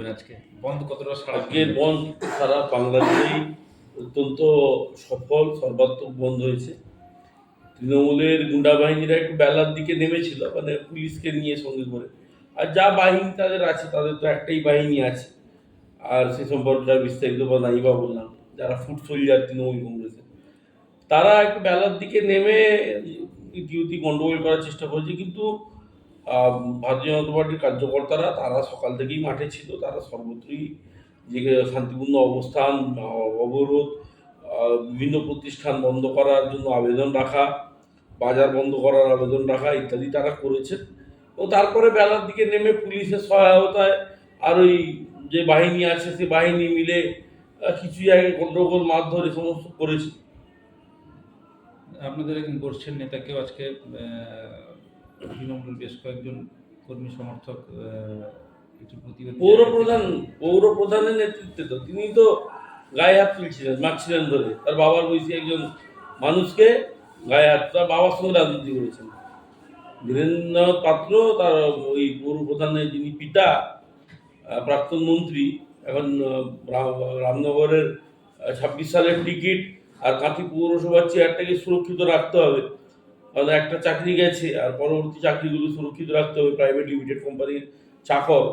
বলবেন আজকে? বন্ধ কতটা সারা আজকের বন্ধ সারা বাংলাদেশেই অত্যন্ত সফল সর্বাত্মক বন্ধ হয়েছে। তৃণমূলের গুন্ডা বাহিনীরা একটু বেলার দিকে নেমেছিল মানে পুলিশকে নিয়ে সঙ্গে করে। আর যা বাহিনী তাদের আছে তাদের তো একটাই বাহিনী আছে। আর সে সম্পর্কে বিস্তারিত বা নাই বা বললাম যারা ফুট সোলজার তৃণমূল কংগ্রেসের। তারা একটু বেলার দিকে নেমে ইতিউতি গণ্ডগোল করার চেষ্টা করেছে কিন্তু ভারতীয় জনতা পার্টির কার্যকর্তারা, তারা সকাল থেকেই মাঠে ছিল। তারা সর্বত্রই যে শান্তিপূর্ণ অবস্থান, অবরোধ বিভিন্ন প্রতিষ্ঠান বন্ধ করার জন্য আবেদন রাখা, বাজার বন্ধ করার আবেদন রাখা ইত্যাদি তারা করেছেন। ও তারপরে বেলার দিকে নেমে পুলিশের সহায়তায় আর ওই যে বাহিনী আছে, সে বাহিনী মিলে কিছু জায়গায় গন্ডগোল, মারধর এ সমস্ত করেছে। আপনাদের একজন গোষ্ঠীর নেতাকেও আজকে তৃণমূলের বেশ কয়েকজন কর্মী সমর্থক পৌর প্রধান পৌর প্রধানের নেতৃত্বে তো, তিনি তো গায়ে হাত তুলছিলেন, মারছিলেন ধরে। তার বাবার বয়সী একজন মানুষকে গায়ে হাত, তার বাবার সঙ্গে রাজনীতি করেছেন। বীরেন্দ্রনাথ পাত্র, তার ওই পৌর প্রধানের যিনি পিতা প্রাক্তন মন্ত্রী, এখন রামনগরের ছাব্বিশ সালের টিকিট আর কাঁথি পৌরসভার চেয়ারটাকে সুরক্ষিত রাখতে হবে। কারণ একটা চাকরি গেছে, আর পরবর্তী চাকরিগুলো সুরক্ষিত রাখতে হবে প্রাইভেট লিমিটেড কোম্পানির চাকর।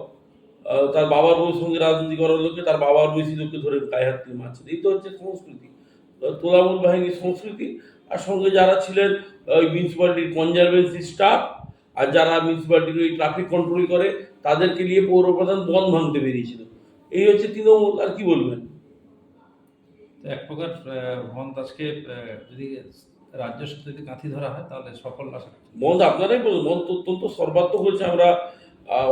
তার বাবার বউর সঙ্গে রাজনীতি করার লোকে তার বাবার বয়সী লোককে ধরে গায়ে হাত দিয়ে মারছে। এই তো হচ্ছে সংস্কৃতি। তোলামূল বাহিনীর সংস্কৃতি, আর সঙ্গে যারা ছিলেন, ওই মিউনিসিপ্যালিটির কনজারভেন্সি স্টাফ আর যারা মিউনিসিপ্যালিটির ওই ট্রাফিক কন্ট্রোল করে, তাদেরকে নিয়ে পৌর প্রধান বন ভাঙতে বেরিয়েছিল। এই হচ্ছে তৃণমূল, আর কি বলবেন? এক প্রকার বন্ধ আজকে যদি রাজ্য যদি কাঁথি ধরা হয়, তাহলে সফল করছি। বন্ধ আপনারাই বলুন বন্ধ অত্যন্ত সর্বাত্মক হয়েছে আমরা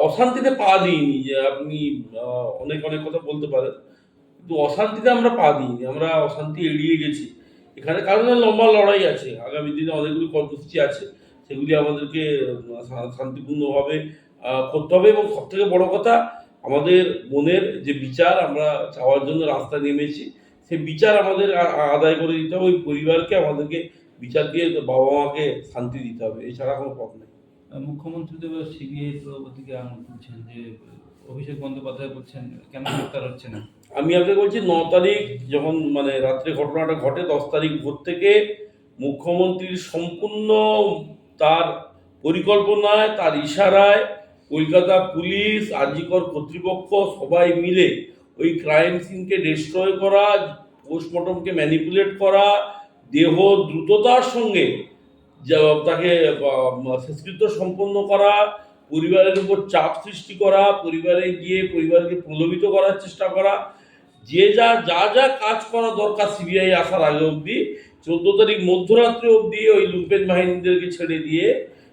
অশান্তিতে পা দিইনি, যে আপনি অনেক অনেক কথা বলতে পারেন, কিন্তু অশান্তিতে আমরা পা দিইনি, আমরা অশান্তি এড়িয়ে গেছি এখানে কারণে লম্বা লড়াই আছে, আগামী দিনে অনেকগুলি কর্মসূচি আছে, সেগুলি আমাদেরকে শান্তিপূর্ণভাবে করতে হবে, এবং সব থেকে বড় কথা, আমাদের মনের যে বিচার আমরা চাওয়ার জন্য রাস্তায় নেমেছি, সেই বিচার আমাদের আদায় করে দিতে হবে, ওই পরিবারকে আমাদেরকে বিচার দিয়ে বাবা মাকে শান্তি দিতে হবে এছাড়া কোনো পথ নেই। মুখ্যমন্ত্রী তো সিবিআই তো ওদিকে আঙুল তুলছেন যে অভিষেক বন্দ্যোপাধ্যায় বলছেন কেন গ্রেপ্তার হচ্ছে না? আমি আপনাকে বলছি ন তারিখ যখন মানে রাত্রে ঘটনাটা ঘটে দশ তারিখ ভোর থেকে মুখ্যমন্ত্রীর সম্পূর্ণ তার পরিকল্পনায় তার ইশারায় কলকাতা পুলিশ আরজিকর কর্তৃপক্ষ সবাই মিলে ওই ক্রাইম সিনকে ডিস্ট্রয় করা পোস্টমর্টমকে ম্যানিপুলেট করা দেহ দ্রুততার সঙ্গে তাকে আহ, শেষকৃত্য সম্পন্ন করা পরিবারের উপর চাপ সৃষ্টি করা পরিবারে গিয়ে পরিবারকে প্রলোভিত করার চেষ্টা করা যে যা যা যা কাজ করা দরকার সিবিআই আসার আগে অবধি চোদ্দ তারিখ মধ্যরাত্রে অবধি ওই লুম্পেন বাহিনীদেরকে ছেড়ে দিয়ে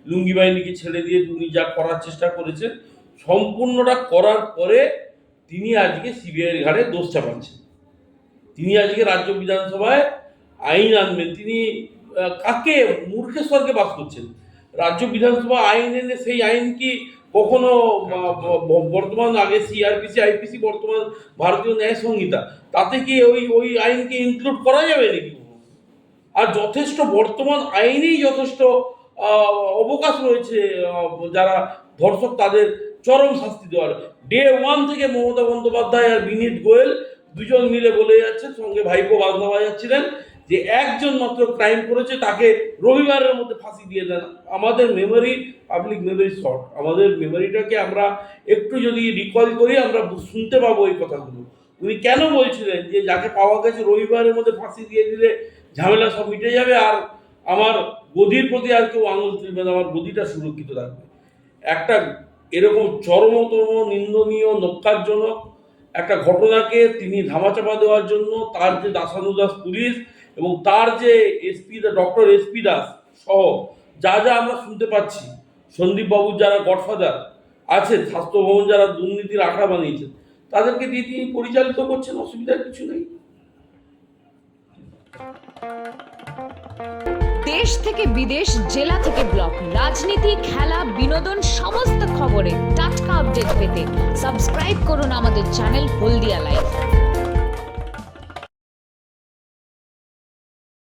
লুঙ্গি বাহিনীকে ছেড়ে দিয়ে তিনি যা করার চেষ্টা করেছেন সম্পূর্ণটা করার পরে তিনি আজকে সিবিআইয়ের ঘাড়ে দোষ চাপাচ্ছেন। তিনি আজকে রাজ্য বিধানসভায় আইন আনবেন। তিনি কাকে? মূর্খেশ্বরকে বাস করছেন। রাজ্য বিধানসভা আইন এনে সেই আইন কি কখনো বর্তমান আগে সিআরপিসি আইপিসি বর্তমান ভারতীয় ন্যায় সংহিতা, তাতে কি ওই ওই আইনকে ইনক্লুড করা যাবে নাকি আর যথেষ্ট বর্তমান আইনেই যথেষ্ট অবকাশ রয়েছে যারা ধর্ষক তাদের চরম শাস্তি দেওয়ার। ডে ওয়ান থেকে মমতা বন্দ্যোপাধ্যায় আর বিনীত গোয়েল দুজন মিলে বলে যাচ্ছে সঙ্গে ভাইপো বাজনা বাজাচ্ছিলেন। যে একজন মাত্র ক্রাইম করেছে, তাকে রবিবারের মধ্যে ফাঁসি দিয়ে দেন। আমাদের মেমোরি পাবলিক মেমোরি শর্ট আমাদের মেমোরিটাকে আমরা একটু যদি রিকল করি, আমরা শুনতে পাবো এই কথাগুলো। উনি কেন বলছিলেন যে, যাকে পাওয়া গেছে রবিবারের মধ্যে ফাঁসি দিয়ে দিলে ঝামেলা সব মিটে যাবে আর আমার গদির প্রতি আর কেউ আঙুল তুলবে না, আমার গদিটা সুরক্ষিত থাকবে। একটা এরকম চরমতম, নিন্দনীয় নক্কারজনক একটা ঘটনাকে তিনি ধামাচাপা দেওয়ার জন্য তার যে দাসানুদাস পুলিশ এবং তার যে এসপি ডক্টর এসপি দাস সহ যা যা আমরা শুনতে পাচ্ছি সন্দীপ বাবুর যারা গডফাদার আছেন স্বাস্থ্য ভবন যারা দুর্নীতির আখড়া বানিয়েছেন, তাদেরকে দিয়ে তিনি পরিচালিত করছেন, অসুবিধার কিছু নেই। দেশ থেকে বিদেশ, জেলা থেকে ব্লক, রাজনীতি, খেলা, বিনোদন, সমস্ত খবরে টাটকা আপডেট পেতে সাবস্ক্রাইব করুন আমাদের চ্যানেল হলদিয়া লাইভ